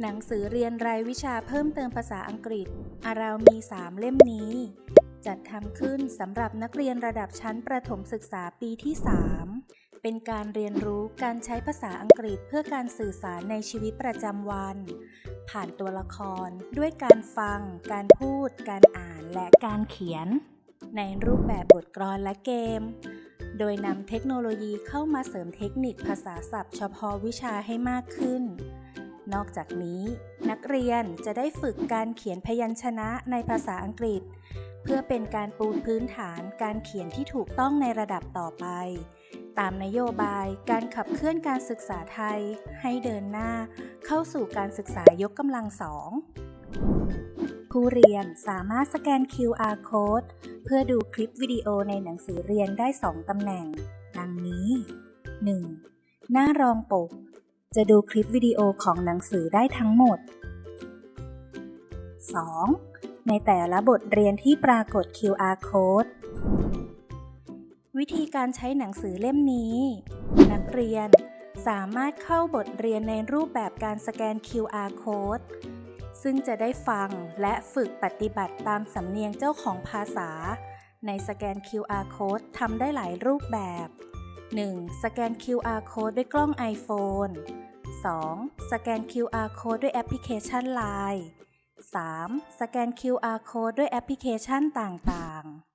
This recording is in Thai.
หนังสือเรียนรายวิชาเพิ่มเติมภาษาอังกฤษ อาราวมี 3 เล่มนี้ จัดทำขึ้นสำหรับนักเรียนระดับชั้นประถมศึกษาปีที่ 3 เป็นการเรียนรู้การใช้ภาษาอังกฤษเพื่อการสื่อสารในชีวิตประจำวัน ผ่านตัวละครด้วยการฟัง การพูด การอ่านและการเขียน ในรูปแบบบทกลอนและเกม โดยนำเทคโนโลยีเข้ามาเสริมเทคนิคภาษาศัพท์เฉพาะวิชาให้มากขึ้น นอกจากนี้ นักเรียนจะได้ฝึกการเขียนพยัญชนะในภาษาอังกฤษ เพื่อเป็นการปูพื้นฐานการเขียนที่ถูกต้องในระดับต่อไป ตามนโยบายการขับเคลื่อนการศึกษาไทย ให้เดินหน้า เข้าสู่การศึกษายกกำลังสองผู้เรียนสามารถสแกน QR code เพื่อดูคลิปวิดีโอในหนังสือเรียนได้ 2 ตำแหน่ง ดังนี้ 1. หน้ารองปก จะดูคลิปวิดีโอของหนังสือได้ทั้งหมด 2. ในแต่ละบทเรียนที่ปรากฏ QR code วิธีการใช้หนังสือเล่มนี้ นักเรียนสามารถเข้าบทเรียนในรูปแบบการสแกน QR code ซึ่งจะได้ฟังและฝึกปฏิบัติตามสำเนียงเจ้าของภาษา ในสแกน QR code ทำได้หลายรูปแบบ 1. สแกน QR code ด้วยกล้อง iPhone 2. สแกน QR code ด้วยแอปพลิเคชัน Line 3. สแกน QR code ด้วยแอปพลิเคชันต่างๆ